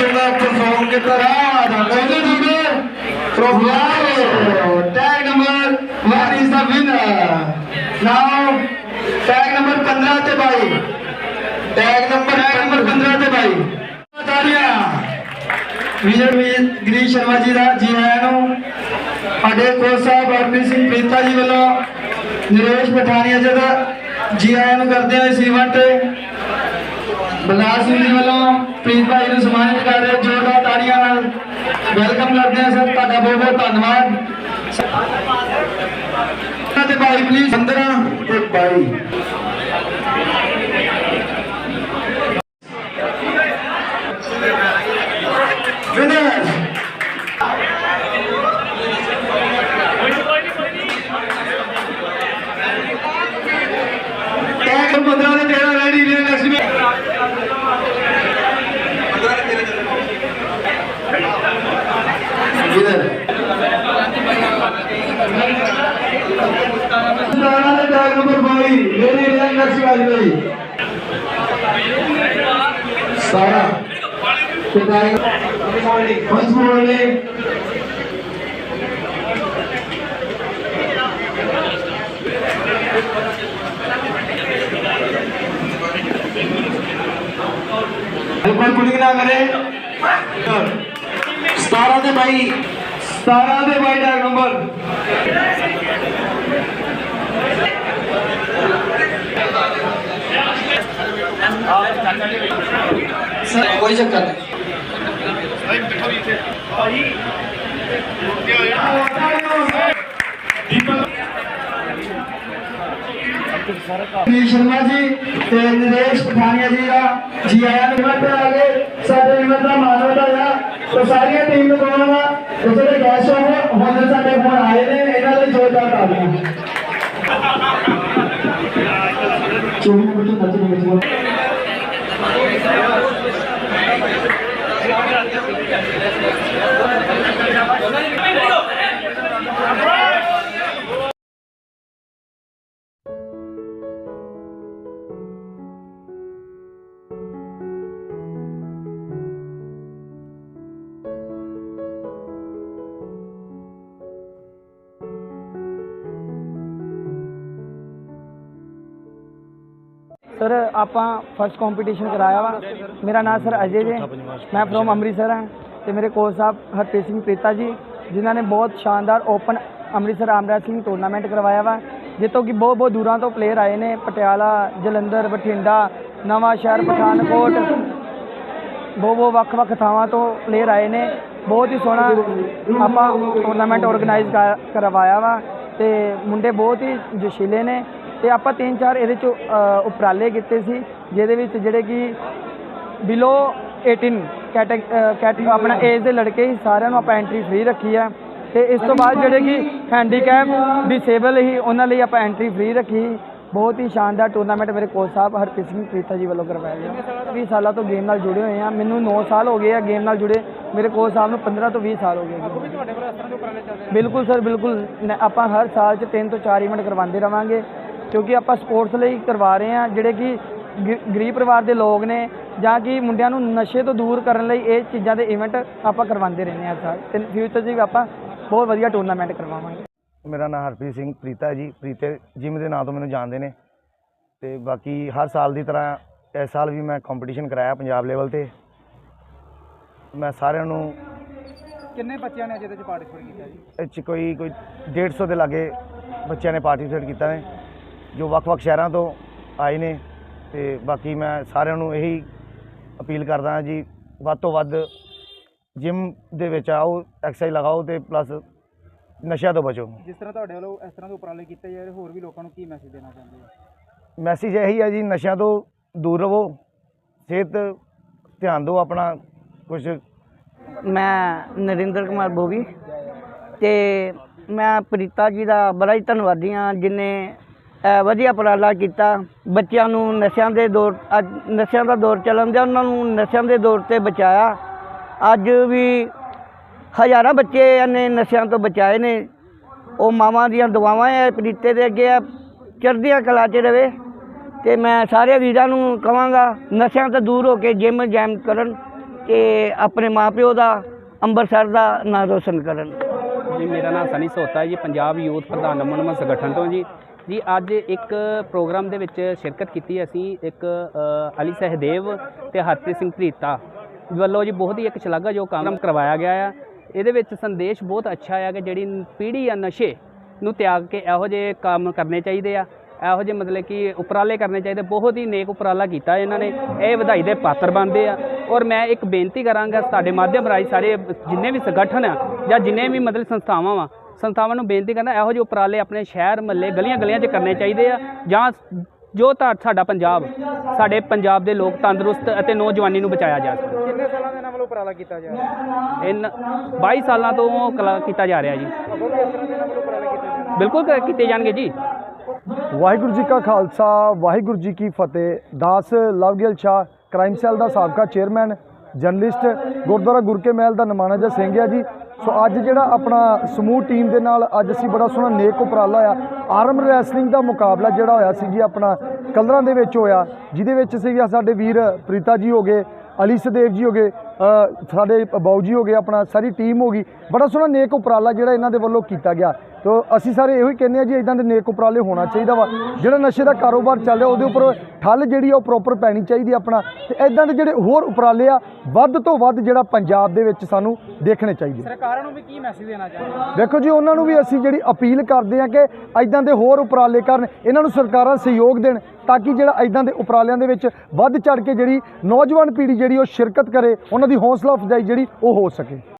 ਸੋਹਣਾ ਪਰਫਾਰਮ ਕੀਤਾ ਰਹਾ ਪਹਿਲੇ number from Laro tag number one is the winner now, tag 15 ਤੇ 22 tag number tag number 15 ਤੇ 22 ਤਾੜੀਆਂ। ਵਿਜੇ ਗਰੀਸ਼ ਸ਼ਰਮਾ ਜੀ ਦਾ, ਜੀ ਆਇਆਂ ਨੂੰ। ਸਾਡੇ ਕੋਚ ਸਾਹਿਬ ਹਰਪ੍ਰੀਤ ਸਿੰਘ ਪ੍ਰੀਤਾ ਜੀ ਵੱਲੋਂ ਨਰੇਸ਼ ਪਠਾਨੀਆ ਜੀ ਦਾ, ਜੀ ਆਇਆਂ ਨੂੰ ਕਰਦੇ ਹਾਂ ਇਸ ਇਵੈਂਟ ਤੇ ਬਲਕਾਰ ਸਿੰਘ ਜੀ ਵੱਲੋਂ ਪ੍ਰੀਤ ਭਾਈ ਨੂੰ ਸਨਮਾਨਿਤ ਕਰ ਰਹੇ ਜੋਰਦਾਰ ਤਾੜੀਆਂ ਨਾਲ ਵੈਲਕਮ ਕਰਦੇ ਹਾਂ ਸਰ ਤੁਹਾਡਾ ਬਹੁਤ ਬਹੁਤ ਧੰਨਵਾਦ ਤੇ ਭਾਈ ਪਲੀਜ਼ 15 ਤੇ 22 ਵਿਨਰ ਟੈਗ 15 ਦੇ 13 ਰੈਡੀ ਨੇ ਨੈਕਸਟ ਵਿਨਰ ਸਤਾਰਾਂ ਦੇ ਟੈਗ ਨੰਬਰ 22 ਮੇਰੀ ਰੈਂਕ ਨੈਕਸਟ ਵਾਲੀ ਸਾਰਾ। ਤੇ ਟੈਗ ਫਸਟ ਮਾਰਨਿੰਗ ਬਿਲਕੁਲ ਨਾ ਕਰੇ। 17 ਦੇ 22 17 ਦੇ 22 ਟੈਗ ਨੰਬਰ ਸਰ ਕੋਈ ਚੱਕਰ ਨਹੀਂ ਜੀ ਸ਼ਰਮਾ ਜੀ ਤੇ ਨਰੇਸ਼ ਪਠਾਨੀਆ ਜੀ ਦਾ ਜੀ ਆਇਆਂ ਨੂੰ ਇਵੈਂਟ ਤੇ ਆ ਗਏ ਸਾਡੇ ਇਵੈਂਟ ਦਾ ਮਾਨਵਤਾ ਆ ਤੇ ਸਾਰੀਆਂ ਟੀਮ ਹੋ ਹੁਣ ਸਾਡੇ ਕੋਲ ਆਏ ਨੇ, ਇਹਨਾਂ ਲਈ ਜ਼ੋਰਦਾਰ ਤਾਲੀਆਂ ਚੋਣ ਵਿੱਚ ਨੱਚਣ ਵਿੱਚ ਸਰ ਆਪਾਂ ਫਸਟ ਕੰਪੀਟੀਸ਼ਨ ਕਰਾਇਆ ਵਾ। ਮੇਰਾ ਨਾਮ ਸਰ ਅਜੇ ਜੇ। ਮੈਂ ਫਰੋਮ ਅੰਮ੍ਰਿਤਸਰ ਹਾਂ। ਤੇ ਮੇਰੇ ਕੋਚ ਸਾਹਿਬ ਹਰਪ੍ਰੀਤ ਸਿੰਘ ਪ੍ਰੀਤਾ ਜੀ, ਜਿਨ੍ਹਾਂ ਨੇ ਬਹੁਤ ਸ਼ਾਨਦਾਰ ਓਪਨ ਅੰਮ੍ਰਿਤਸਰ ਆਮ ਸਿੰਘ ਟੂਰਨਾਮੈਂਟ ਕਰਵਾਇਆ ਵਾ। ਜਿੱਥੋਂ ਕਿ ਬਹੁਤ ਬਹੁਤ ਦੂਰਾਂ ਤੋਂ ਪਲੇਅਰ ਆਏ ਨੇ। ਪਟਿਆਲਾ, ਜਲੰਧਰ, ਬਠਿੰਡਾ, ਨਵਾਂ ਸ਼ਹਿਰ, ਪਠਾਨਕੋਟ। ਬਹੁਤ ਬਹੁਤ ਵੱਖ-ਵੱਖ ਥਾਵਾਂ ਤੋਂ ਪਲੇਅਰ ਆਏ ਨੇ। ਬਹੁਤ ਹੀ ਸੋਹਣਾ ਆਪਾਂ ਟੂਰਨਾਮੈਂਟ ਆਰਗੇਨਾਈਜ਼ ਕਰਵਾਇਆ ਵਾ। ਤੇ ਮੁੰਡੇ ਬਹੁਤ ਹੀ ਜੋਸ਼ੀਲੇ ਨੇ। ਤੇ ਆਪਾਂ ਤਿੰਨ ਚਾਰ ਇਹਦੇ ਚ ਉਪਰਾਲੇ ਕੀਤੇ ਸੀ ਜਿਹਦੇ ਵਿੱਚ ਜਿਹੜੇ ਕਿ ਬਿਲੋ 18 ਕੈਟੇਗ ਕੈਟ ਆਪਣਾ ਏਜ ਦੇ ਲੜਕੇ ਹੀ ਸਾਰਿਆਂ ਨੂੰ ਆਪਾਂ ਐਂਟਰੀ ਫ੍ਰੀ ਰੱਖੀ ਆ। ਤੇ ਇਸ ਤੋਂ ਬਾਅਦ ਜਿਹੜੇ ਕਿ ਹੈਂਡੀਕੈਪ ਡਿਸੇਬਲ ਹੀ ਉਹਨਾਂ ਲਈ ਆਪਾਂ ਐਂਟਰੀ ਫ੍ਰੀ ਰੱਖੀ। ਬਹੁਤ ਹੀ ਸ਼ਾਨਦਾਰ ਟੂਰਨਾਮੈਂਟ ਮੇਰੇ ਕੋਚ ਸਾਹਿਬ ਹਰਪ੍ਰੀਤ ਸਿੰਘ ਪ੍ਰੀਤਾ ਜੀ ਵੱਲੋਂ ਕਰਵਾਇਆ ਗਿਆ। 20 ਸਾਲਾਂ ਤੋਂ ਗੇਮ ਨਾਲ ਜੁੜੇ ਹੋਏ ਆ। ਮੈਨੂੰ 9 ਸਾਲ ਹੋ ਗਏ ਆ ਗੇਮ ਨਾਲ ਜੁੜੇ। ਮੇਰੇ ਕੋਚ ਸਾਹਿਬ ਨੂੰ 15 ਤੋਂ 20 ਸਾਲ ਹੋ ਗਏ ਬਿਲਕੁਲ ਸਰ ਬਿਲਕੁਲ। ਆਪਾਂ ਹਰ ਸਾਲ 'ਚ 3 ਤੋਂ 4 ਇਵੈਂਟ ਕਰਵਾਉਂਦੇ ਰਵਾਂਗੇ। ਕਿਉਂਕਿ ਆਪਾਂ ਸਪੋਰਟਸ ਲਈ ਕਰਵਾ ਰਹੇ ਆ ਜਿਹੜੇ ਕਿ ਗਰੀਬ ਪਰਿਵਾਰ ਦੇ ਲੋਕ ਨੇ ਜਾਂ ਕਿ ਮੁੰਡਿਆਂ ਨੂੰ ਨਸ਼ੇ ਤੋਂ ਦੂਰ ਕਰਨ ਲਈ ਇਹ ਚੀਜ਼ਾਂ ਦੇ ਇਵੈਂਟ ਆਪਾਂ ਕਰਵਾਉਂਦੇ ਰਹਿੰਦੇ ਆ ਸਾਲ ਤੇ ਫਿਊਚਰ 'ਚ ਵੀ ਆਪਾਂ ਬਹੁਤ ਵਧੀਆ ਟੂਰਨਾਮੈਂਟ ਕਰਵਾਵਾਂਗੇ। ਮੇਰਾ ਨਾਮ ਹਰਪ੍ਰੀਤ ਸਿੰਘ ਪ੍ਰੀਤਾ ਜੀ। ਪ੍ਰੀਤੇ ਜਿਮ ਦੇ ਨਾਂ ਤੋਂ ਮੈਨੂੰ ਜਾਣਦੇ ਨੇ। ਤੇ ਬਾਕੀ ਹਰ ਸਾਲ ਦੀ ਤਰ੍ਹਾਂ ਇਸ ਸਾਲ ਵੀ ਮੈਂ ਕੰਪੀਟੀਸ਼ਨ ਕਰਾਇਆ ਪੰਜਾਬ ਲੈਵਲ ਤੇ। ਮੈਂ ਸਾਰਿਆਂ ਨੂੰ ਕਿੰਨੇ ਬੱਚਿਆਂ ਨੇ ਜਿਹਦੇ 'ਚ ਪਾਰਟਿਸਿਪੇਟ ਕੀਤਾ ਜੀ? ਇਹ 'ਚ ਕੋਈ ਕੋਈ 150 ਦੇ ਲਾਗੇ ਬੱਚਿਆਂ ਨੇ ਪਾਰਟਿਸਿਪੇਟ ਕੀਤਾ ਨੇ। ਜੋ ਵੱਖ-ਵੱਖ ਸ਼ਹਿਰਾਂ ਤੋਂ ਆਏ ਨੇ ਤੇ ਬਾਕੀ ਮੈਂ ਸਾਰਿਆਂ ਨੂੰ ਇਹੀ ਅਪੀਲ ਕਰਦਾ ਹਾਂ ਜੀ ਵੱਧ ਤੋਂ ਵੱਧ ਜਿਮ ਦੇ ਵਿੱਚ ਆਓ ਐਕਸਰਸਾਈਜ਼ ਲਗਾਓ ਤੇ ਪਲੱਸ ਨਸ਼ਿਆਂ ਤੋਂ ਬਚੋ। ਜਿਸ ਤਰ੍ਹਾਂ ਤੁਹਾਡੇ ਵੱਲੋਂ ਇਸ ਤਰ੍ਹਾਂ ਦੇ ਉਪਰਾਲੇ ਕੀਤੇ ਜਾ ਰਹੇ ਹੋਰ ਵੀ ਲੋਕਾਂ ਨੂੰ ਕੀ ਮੈਸੇਜ ਦੇਣਾ ਚਾਹੁੰਦੇ ਹੋ? ਮੈਸੇਜ ਇਹੀ ਹੈ ਜੀ ਨਸ਼ਿਆਂ ਤੋਂ ਦੂਰ ਰਹੋ ਸਿਹਤ ਧਿਆਨ ਦਿਓ ਆਪਣਾ ਕੁਝ ਮੈਂ ਨਰਿੰਦਰ ਕੁਮਾਰ ਬੋਵੀ ਤੇ ਮੈਂ ਪ੍ਰੀਤਾ ਜੀ ਦਾ ਬੜਾ ਹੀ ਧੰਨਵਾਦੀ ਹਾਂ ਜਿਨੇ ਵਧੀਆ ਉਪਰਾਲਾ ਕੀਤਾ। ਬੱਚਿਆਂ ਨੂੰ ਨਸ਼ਿਆਂ ਦੇ ਦੌਰ ਅੱਜ ਨਸ਼ਿਆਂ ਦਾ ਦੌਰ ਚੱਲਣ ਦਿਆ, ਉਹਨਾਂ ਨੂੰ ਨਸ਼ਿਆਂ ਦੇ ਦੌਰ ਤੇ ਬਚਾਇਆ। ਅੱਜ ਵੀ ਹਜ਼ਾਰਾਂ ਬੱਚੇ ਨੇ ਨਸ਼ਿਆਂ ਤੋਂ ਬਚਾਏ ਨੇ। ਉਹ ਮਾਵਾਂ ਦੀਆਂ ਦੁਆਵਾਂ ਹੈ ਪ੍ਰੀਤੇ ਦੇ ਅੱਗੇ ਆ ਚੜ੍ਹਦੀਆਂ ਕਲਾ 'ਚ ਰਵੇ। ਤੇ ਮੈਂ ਸਾਰੇ ਵੀਰਾਂ ਨੂੰ ਕਹਾਂਗਾ ਨਸ਼ਿਆਂ ਤੋਂ ਦੂਰ ਹੋ ਕੇ ਜਿਮ ਜੈਮ ਕਰਨ ਤੇ ਆਪਣੇ ਮਾਪਿਓ ਦਾ ਅੰਮ੍ਰਿਤਸਰ ਦਾ ਨਾਂ ਰੋਸ਼ਨ ਕਰਨ। ਜੀ, ਮੇਰਾ ਨਾਮ ਸਨੀ ਸੋਤਾ ਜੀ, ਪੰਜਾਬ ਯੂਥ ਪ੍ਰਧਾਨ ਅਮਨ ਸੰਗਠਨ ਤੋਂ ਜੀ। ਜੀ, ਅੱਜ ਇੱਕ ਪ੍ਰੋਗਰਾਮ ਦੇ ਵਿੱਚ ਸ਼ਿਰਕਤ ਕੀਤੀ ਅਸੀਂ, ਇੱਕ ਅਲੀ ਸਹਿਦੇਵ ਤੇ ਹਰਪ੍ਰੀਤ ਸਿੰਘ ਪ੍ਰੀਤਾ ਵੱਲੋਂ ਜੀ ਬਹੁਤ ਹੀ ਇੱਕ ਸ਼ਲਾਘਾਯੋਗ ਕੰਮ ਕਰਵਾਇਆ ਗਿਆ ਆ। ਇਹਦੇ ਵਿੱਚ ਸੰਦੇਸ਼ ਬਹੁਤ ਅੱਛਾ ਆ ਕਿ ਜਿਹੜੀ ਪੀੜ੍ਹੀ ਆ ਨਸ਼ੇ ਨੂੰ ਤਿਆਗ ਕੇ ਇਹੋ ਜਿਹੇ ਕੰਮ ਕਰਨੇ ਚਾਹੀਦੇ ਆ। ਇਹੋ ਜਿਹੇ ਮਤਲਬ ਕਿ ਉਪਰਾਲੇ ਕਰਨੇ ਚਾਹੀਦੇ, ਬਹੁਤ ਹੀ ਨੇਕ ਉਪਰਾਲਾ ਕੀਤਾ ਇਹਨਾਂ ਨੇ, ਇਹ ਵਧਾਈ ਦੇ ਪਾਤਰ ਬਣਦੇ ਆ। ਔਰ ਮੈਂ ਇੱਕ ਬੇਨਤੀ ਕਰਾਂਗਾ ਤੁਹਾਡੇ ਮਾਧਿਅਮ ਰਾਹੀਂ ਸਾਰੇ ਜਿੰਨੇ ਵੀ ਸੰਗਠਨ ਆ ਜਾਂ ਜਿੰਨੇ ਵੀ ਮਤਲਬ ਸੰਸਥਾਵਾਂ ਵਾ ਸੰਸਥਾਵਾਂ ਨੂੰ ਬੇਨਤੀ ਕਰਨਾ ਇਹੋ ਜਿਹੇ ਉਪਰਾਲੇ ਆਪਣੇ ਸ਼ਹਿਰ ਮਹੱਲੇ ਗਲੀਆਂ ਗਲੀਆਂ 'ਚ ਕਰਨੇ ਚਾਹੀਦੇ ਆ ਜਾਂ ਜੋ ਤਾਂ ਸਾਡਾ ਪੰਜਾਬ ਸਾਡੇ ਪੰਜਾਬ ਦੇ ਲੋਕ ਤੰਦਰੁਸਤ ਅਤੇ ਨੌਜਵਾਨੀ ਨੂੰ ਬਚਾਇਆ ਜਾ ਸਕੇ। ਕਿੰਨੇ ਸਾਲਾਂ ਦੇ ਇਹਨਾਂ ਵੱਲੋਂ ਉਪਰਾਲਾ ਕੀਤਾ ਜਾ ਰਿਹਾ? ਇਨ 22 ਸਾਲਾਂ ਤੋਂ ਕਲਾ ਕੀਤਾ ਜਾ ਰਿਹਾ ਜੀ। ਬਿਲਕੁਲ ਕੀਤੇ ਜਾਣਗੇ ਜੀ। ਵਾਹਿਗੁਰੂ ਜੀ ਕਾ ਖਾਲਸਾ ਵਾਹਿਗੁਰੂ ਜੀ ਕੀ ਫਤਿਹ। ਦਾਸ ਲਵਗਿਲ ਸ਼ਾਹ ਕ੍ਰਾਈਮ ਸੈੱਲ ਦਾ ਸਾਬਕਾ ਚੇਅਰਮੈਨ ਜਰਨਲਿਸਟ ਗੁਰਦੁਆਰਾ ਗੁਰਕੇ ਮਹਿਲ ਦਾ ਨਮਾਣਾ ਸਿੰਘ ਹੈ ਜੀ। ਸੋ ਅੱਜ ਜਿਹੜਾ ਆਪਣਾ ਸਮੂਹ ਟੀਮ ਦੇ ਨਾਲ ਅੱਜ ਅਸੀਂ ਬੜਾ ਸੋਹਣਾ ਨੇਕ ਉਪਰਾਲਾ ਆ ਆਰਮ ਰੈਸਲਿੰਗ ਦਾ ਮੁਕਾਬਲਾ ਜਿਹੜਾ ਹੋਇਆ ਸੀ ਜੀ, ਆਪਣਾ ਕਲਰਾਂ ਦੇ ਵਿੱਚ ਹੋਇਆ, ਜਿਹਦੇ ਵਿੱਚ ਸੀਗਾ ਸਾਡੇ ਵੀਰ ਪ੍ਰੀਤਾ ਜੀ ਹੋ ਗਏ, ਅਲੀ ਸਦੇਵ ਜੀ ਹੋ ਗਏ ਸਾਡੇ ਬਾਊ ਜੀ ਹੋ ਗਏ, ਆਪਣਾ ਸਾਰੀ ਟੀਮ ਹੋ ਗਈ। ਬੜਾ ਸੋਹਣਾ ਨੇਕ ਉਪਰਾਲਾ ਜਿਹੜਾ ਇਹਨਾਂ ਦੇ ਵੱਲੋਂ ਕੀਤਾ ਗਿਆ। ਤੋ ਅਸੀਂ ਸਾਰੇ ਇਹੋ ਹੀ ਕਹਿੰਦੇ ਆ ਜੀ ਇਦਾਂ ਦੇ ਨੇਕ ਉਪਰਾਲੇ ਹੋਣਾ ਚਾਹੀਦਾ ਵਾ। ਜਿਹੜਾ ਨਸ਼ੇ ਦਾ ਕਾਰੋਬਾਰ ਚੱਲ ਰਿਹਾ ਉਹਦੇ ਉੱਪਰ ਠੱਲ ਜਿਹੜੀ ਆ ਉਹ ਪ੍ਰੋਪਰ ਪੈਣੀ ਚਾਹੀਦੀ ਆਪਣਾ। ਤੇ ਇਦਾਂ ਦੇ ਜਿਹੜੇ ਹੋਰ ਉਪਰਾਲੇ ਆ ਵੱਧ ਤੋਂ ਵੱਧ ਜਿਹੜਾ ਪੰਜਾਬ ਦੇ ਵਿੱਚ ਸਾਨੂੰ ਦੇਖਣੇ ਚਾਹੀਦੇ। ਸਰਕਾਰਾਂ ਨੂੰ ਵੀ ਕੀ ਮੈਸੇਜ ਦੇਣਾ ਚਾਹੁੰਦੇ ਦੇਖੋ ਜੀ ਉਹਨਾਂ ਨੂੰ ਵੀ ਅਸੀਂ ਜਿਹੜੀ ਅਪੀਲ ਕਰਦੇ ਆ ਕਿ ਇਦਾਂ ਦੇ ਹੋਰ ਉਪਰਾਲੇ ਕਰਨ ਇਹਨਾਂ ਨੂੰ ਸਰਕਾਰਾਂ ਸਹਿਯੋਗ ਦੇਣ ਤਾਂ ਕਿ ਜਿਹੜਾ ਇਦਾਂ ਦੇ ਉਪਰਾਲਿਆਂ ਦੇ ਵਿੱਚ ਵੱਧ ਚੜ ਕੇ ਜਿਹੜੀ ਨੌਜਵਾਨ ਪੀੜ੍ਹੀ ਜਿਹੜੀ ਉਹ ਸ਼ਿਰਕਤ ਕਰੇ ਉਹਨਾਂ ਦੀ ਹੌਸਲਾ ਅਫਜ਼ਾਈ ਜਿਹੜੀ ਉਹ ਹੋ ਸਕੇ।